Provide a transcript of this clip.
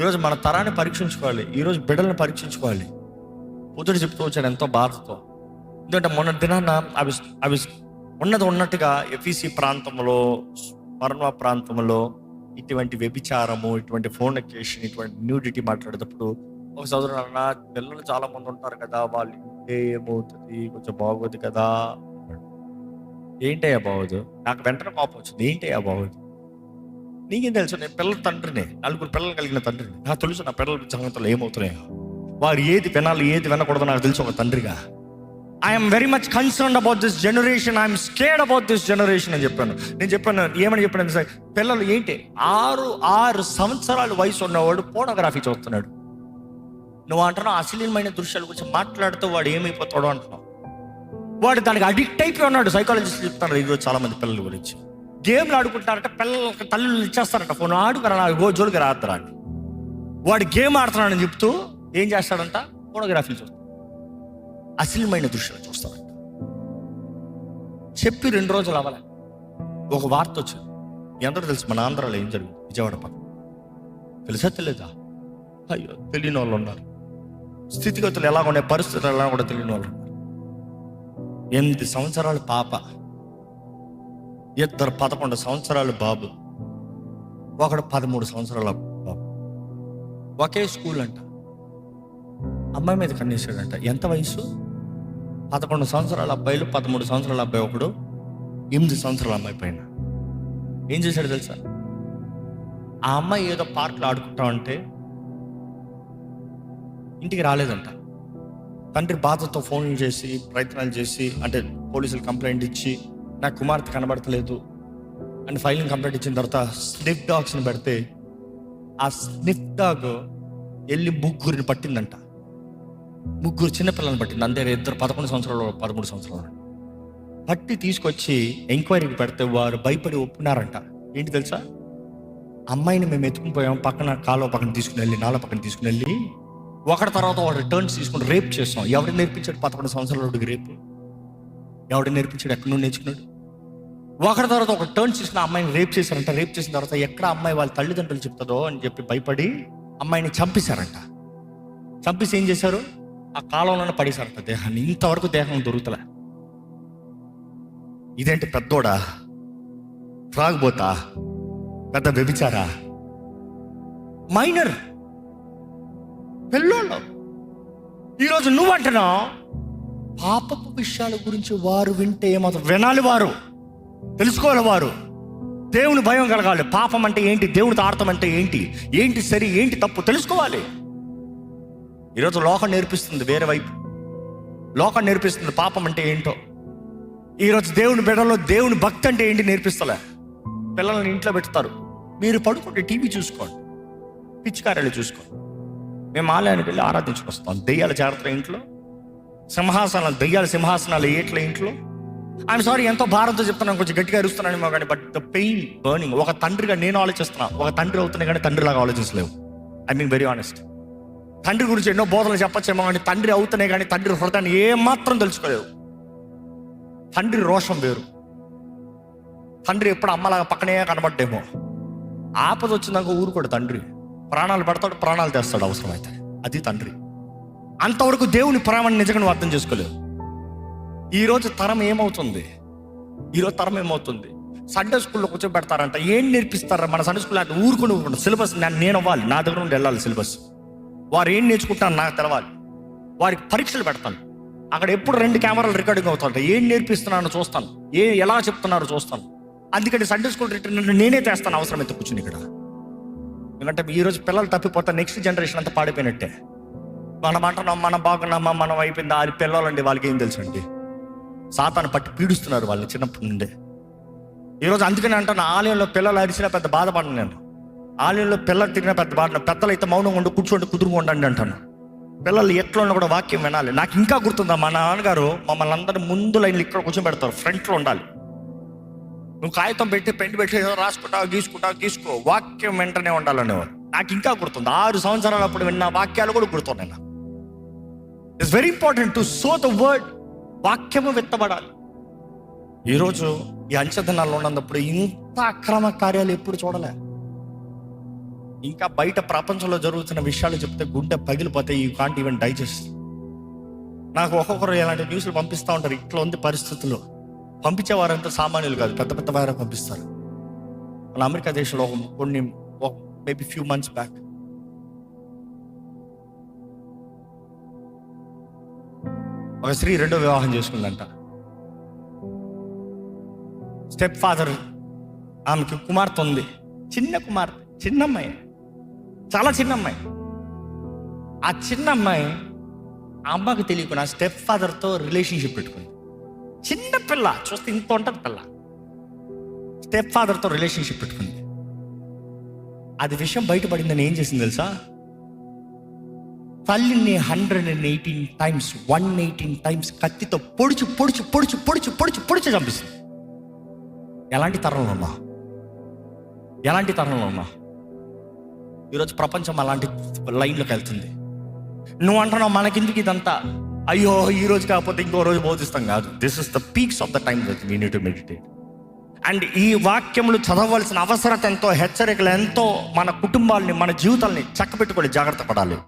ఈరోజు మన తరాన్ని పరీక్షించుకోవాలి. ఈరోజు బిడ్డలను పరీక్షించుకోవాలి. పుత్రుడు చెప్తూ వచ్చాడు ఎంతో బాధతో. ఎందుకంటే మొన్న దినాన అవి అవి ఉన్నది ఉన్నట్టుగా ఎఫీసీ ప్రాంతంలో స్మరణ ప్రాంతంలో ఇటువంటి వ్యభిచారము ఇటువంటి ఫోన్ ఇటువంటి న్యూడిటీ మాట్లాడేటప్పుడు ఒక సోదరుడు అన్న పిల్లలు చాలా మంది ఉంటారు కదా వాళ్ళు ఇంటే ఏమవుతుంది? కొంచెం బాగోదు కదా. ఏంటయ్యా బాగోదు? నాకు వెంటనే కోపం వచ్చింది. ఏంటయ్యా బాగోదు? నీకేం తెలుసు? నేను పిల్లల తండ్రిని నలుగురు పిల్లలు కలిగిన తండ్రిని. నాకు తెలుసు నా పిల్లల సంగతులు ఏమవుతున్నాయో. వారు ఏది వినాలి ఏది వినకూడదు నాకు తెలుసు ఒక తండ్రిగా. I'm very much concern about this generation I'm scared about this generation అని చెప్పాను. నేను చెప్పాను ఏమని చెప్పాను సార్ పిల్లలు ఏంటి? ఆరు ఆరు సంవత్సరాల వయసు ఉన్నవాడు ఫోటోగ్రఫీ చూస్తున్నాడు నువ్వు అంటున్నావు అశ్లీలమైన దృశ్యాల గురించి మాట్లాడుతూ వాడు ఏమైపోతాడో అంటున్నావు. వాడు దానికి అడిక్ట్ అయిపోయి ఉన్నాడు. సైకాలజిస్ట్ చెప్తున్నారు ఈరోజు చాలా మంది పిల్లల గురించి. గేమ్లు ఆడుకుంటారంట పిల్లలకి తల్లులు ఇచ్చేస్తారంట ఫోన్. ఆడుకురా నాకు గో జోలికి రాత్రా అని. వాడు గేమ్ ఆడుతున్నాడని చెప్తూ ఏం చేస్తాడంట? ఫోటోగ్రఫీ చూస్తాడు. అశ్లీలమైన దృశ్యాలు చూస్తాడంట. చెప్పి రెండు రోజులు అవ్వలే. ఒక వార్త వచ్చింది. ఎందరో తెలుసు మన ఆంధ్రాలో ఏం జరిగింది? విజయవాడ పక్కన తెలుసా తెలియదా అయ్యో తెలియని వాళ్ళు ఉన్నారు. స్థితిగతులు ఎలా ఉన్నాయి పరిస్థితులు ఎలా కూడా తెలియని వాళ్ళు ఉన్నారు. ఎనిమిది సంవత్సరాల పాప. ఇద్దరు పదకొండు సంవత్సరాలు బాబు. ఒకడు పదమూడు సంవత్సరాల బాబు. ఒకే స్కూల్ అంట. అమ్మాయి మీద కన్నేసాడంట ఎంత వయసు? పదకొండు సంవత్సరాల అబ్బాయిలు పదమూడు సంవత్సరాల అబ్బాయి ఒకడు ఎనిమిది సంవత్సరాల అమ్మాయి పైన. ఏం చేశాడు తెలుసా? ఆ అమ్మాయి ఏదో పార్క్లో ఆడుకుంటా ఉంటే ఇంటికి రాలేదంట. తండ్రి బాధతో ఫోన్లు చేసి ప్రయత్నాలు చేసి అంటే పోలీసులు కంప్లైంట్ ఇచ్చి నా కుమార్తె కనబడతలేదు అని ఫైలింగ్ కంప్లీట్ ఇచ్చిన తర్వాత స్నిఫ్ డాగ్స్ని పెడితే ఆ స్నిఫ్ డాగ్ వెళ్ళి ముగ్గురిని పట్టిందంట. ముగ్గురు చిన్నపిల్లల్ని పట్టింది. అంతే ఇద్దరు పదకొండు సంవత్సరాలు పదమూడు సంవత్సరాలు. పట్టి తీసుకొచ్చి ఎంక్వైరీకి పెడితే వారు భయపడి ఒప్పున్నారంట ఏంటి తెలుసా? అమ్మాయిని మేము ఎత్తుకుని పోయాం. పక్కన కాలువ పక్కన తీసుకుని వెళ్ళి నాలో పక్కన తీసుకుని వెళ్ళి ఒకటి తర్వాత వాడు టర్న్స్ తీసుకుని రేప్ చేస్తాం ఎవరు నేర్పించాడు పదకొండు సంవత్సరాలకి రేపు? ఎవడు నేర్పించాడు? ఎక్కడ నుండి నేర్చుకున్నాడు? ఒకరి తర్వాత ఒక టర్న్ చేసిన అమ్మాయిని రేప్ చేశారంట. రేప్ చేసిన తర్వాత ఎక్కడ అమ్మాయి వాళ్ళ తల్లిదండ్రులు చెప్తుందో అని చెప్పి భయపడి అమ్మాయిని చంపేశారంట. చంపేసి ఏం చేశారు? ఆ కాలంలోనే పడేశారంట దేహాన్ని. ఇంతవరకు దేహం దొరుకుతలే. ఇదేంటి పెద్దోడా? త్రాగబోతా పెద్ద వ్యభిచారా? మైనర్. పిల్లోళ్ళు. ఈరోజు నువ్వు అంటున్నావు పాపపు విషయాల గురించి వారు వింటే ఏమవుతుంది వినాలి వారు. తెలుసుకోవాలి వారు. దేవుని భయం కలగాలి. పాపం అంటే ఏంటి? దేవుని ఆడటం అంటే ఏంటి? ఏంటి సరి? ఏంటి తప్పు? తెలుసుకోవాలి. ఈరోజు లోకం నేర్పిస్తుంది వేరే వైపు. లోకం నేర్పిస్తుంది పాపం అంటే ఏంటో. ఈరోజు దేవుని బిడ్డలో దేవుని భక్తి అంటే ఏంటి నేర్పిస్తలే. పిల్లల్ని ఇంట్లో పెడతారు. మీరు పడుకుంటే టీవీ చూసుకోండి. పిచ్చికారాలు చూసుకోండి. మేము ఆలయానికి వెళ్ళి ఆరాధించుకొస్తాం. దెయ్యాల జాగ్రత్త ఇంట్లో సింహాసనాలు దెయ్యాల సింహాసనాలు ఏట్ల ఇంట్లో ఐఎమ్ సారీ ఎంతో భారంతో చెప్తున్నాను కొంచెం గట్టిగా అరుస్తున్నానేమో కానీ బట్ ద పెయిన్ బర్నింగ్ ఒక తండ్రిగా నేను ఆలోచిస్తున్నా. ఒక తండ్రి అవుతున్నా కానీ తండ్రిలాగా ఆలోచించలేవు. ఐ మీన్ వెరీ ఆనెస్ట్ తండ్రి గురించి ఎన్నో బోధనలు చెప్పచ్చేమో కానీ తండ్రి అవుతున్నాయి కానీ తండ్రి హృదయాన్ని ఏమాత్రం తెలుసుకోలేవు. తండ్రి రోషం వేరు. తండ్రి ఎప్పుడు అమ్మలాగా పక్కనే కనబడ్డేమో. ఆపద వచ్చిందాక ఊరుకోడు తండ్రి. ప్రాణాలు పడతాడు ప్రాణాలు తెస్తాడు అవసరమైతే. అది తండ్రి. అంతవరకు దేవుని ప్రేమను నిజంగా నువ్వు అర్థం చేసుకోలేవు. ఈరోజు తరం ఏమవుతుంది? ఈరోజు తరం ఏమవుతుంది? సండే స్కూల్లో కూర్చోబెడతారంట ఏం నేర్పిస్తారా? మన సండే స్కూల్ అంటే ఊరుకుని సిలబస్ నేను అవ్వాలి నా దగ్గర నుండి వెళ్ళాలి సిలబస్ వారు ఏం నేర్చుకుంటారు నాకు తెలవాలి. వారికి పరీక్షలు పెడతాను. అక్కడ ఎప్పుడు రెండు కెమెరాలు రికార్డింగ్ అవుతుంటాయి. ఏం నేర్పిస్తున్నానో చూస్తాను. ఏ ఎలా చెప్తున్నారో చూస్తాను. అందుకని సండే స్కూల్ రిటర్న్ నేనే తెస్తాను. అవసరమైతే కూర్చుని ఇక్కడ. ఎందుకంటే ఈరోజు పిల్లలు తప్పిపోతే నెక్స్ట్ జనరేషన్ అంతా పాడిపోయినట్టే. మనం అంటున్నాం మనం బాగున్నామా మనం అయిపోయింది అది పిల్లలండి వాళ్ళకి ఏం తెలుసు అండి సాతాను పట్టి పీడిస్తున్నారు వాళ్ళని చిన్నప్పటి నుండే. ఈరోజు అందుకని అంటాను ఆలయంలో పిల్లలు అరిచినా పెద్ద బాధపడను నేను. ఆలయంలో పిల్లలు తిరిగిన పెద్ద బాధ పెద్దలు అయితే మౌనం ఉండి కూర్చోండి కుదురుగా ఉండండి అంటాను పిల్లలు ఎట్లా ఉన్నా కూడా వాక్యం వినాలి. నాకు ఇంకా గుర్తుందా మా నాన్నగారు మమ్మల్ని అందరూ ముందు లైన్లు ఇక్కడ కూర్చోబెడతారు ఫ్రంట్లో ఉండాలి. నువ్వు కాగితం పెట్టి పెయింట్ పెట్టి ఏదో రాసుకుంటావు గీసుకుంటావు గీసుకో. వాక్యం వెంటనే ఉండాలనేవాడు నాకు ఇంకా గుర్తుంది ఆరు సంవత్సరాలు అప్పుడు విన్న వాక్యాలు కూడా గుర్తున్నాయి నాకు. It's very important to so the word వాక్యము విత్తబడాలి. ఈరోజు ఈ అంచెదనాల్లో ఉన్నప్పుడు ఇంత అక్రమ కార్యాలు ఎప్పుడు చూడలే. ఇంకా బయట ప్రపంచంలో జరుగుతున్న విషయాలు చెప్తే గుండె పగిలిపోతే ఈ కాంట్ ఈవెన్ డైజెస్ట్ నాకు ఒక్కొక్కరు ఇలాంటి న్యూస్లు పంపిస్తూ ఉంటారు. ఇట్లా ఉంది పరిస్థితుల్లో పంపించేవారంతా సామాన్యులు కాదు. పెద్ద పెద్ద వారే పంపిస్తారు. మన అమెరికా దేశంలో కొన్ని మేబీ ఫ్యూ మంత్స్ బ్యాక్ ఒక స్త్రీ రెండో వివాహం చేసుకుందంట. స్టెప్ ఫాదర్ ఆమెకి కుమార్తె ఉంది. చిన్న కుమార్తె చిన్న అమ్మాయి చాలా చిన్న అమ్మాయి ఆ చిన్న అమ్మాయి ఆ అమ్మకి తెలియకుండా స్టెప్ ఫాదర్తో రిలేషన్షిప్ పెట్టుకుంది. చిన్న పిల్ల చూస్తే ఇంత ఉంటుంది పిల్ల. స్టెప్ ఫాదర్తో రిలేషన్షిప్ పెట్టుకుంది. అది విషయం బయటపడిందని ఏం చేసింది తెలుసా? తల్లిని hundred and eighteen times one eighteen times కత్తితో పొడుచు పొడిచి పొడుచు పొడుచు పొడిచి పొడిచి చంపిస్తుంది. ఎలాంటి తరంలో ఉన్నా? ఎలాంటి తరంలో ఉన్నా? ఈరోజు ప్రపంచం అలాంటి లైన్లోకి వెళ్తుంది. నువ్వు అంటున్నావు మనకెందుకు ఇదంతా? అయ్యో ఈ రోజు కాకపోతే ఇంకో రోజు బోధిస్తాం కాదు. This is the peaks of the time that we need to meditate and ఈ వాక్యములు చదవవలసిన అవసరత ఎంతో హెచ్చరికలు ఎంతో మన కుటుంబాలని మన జీవితాల్ని చక్కబెట్టుకొని జాగ్రత్త పడాలి.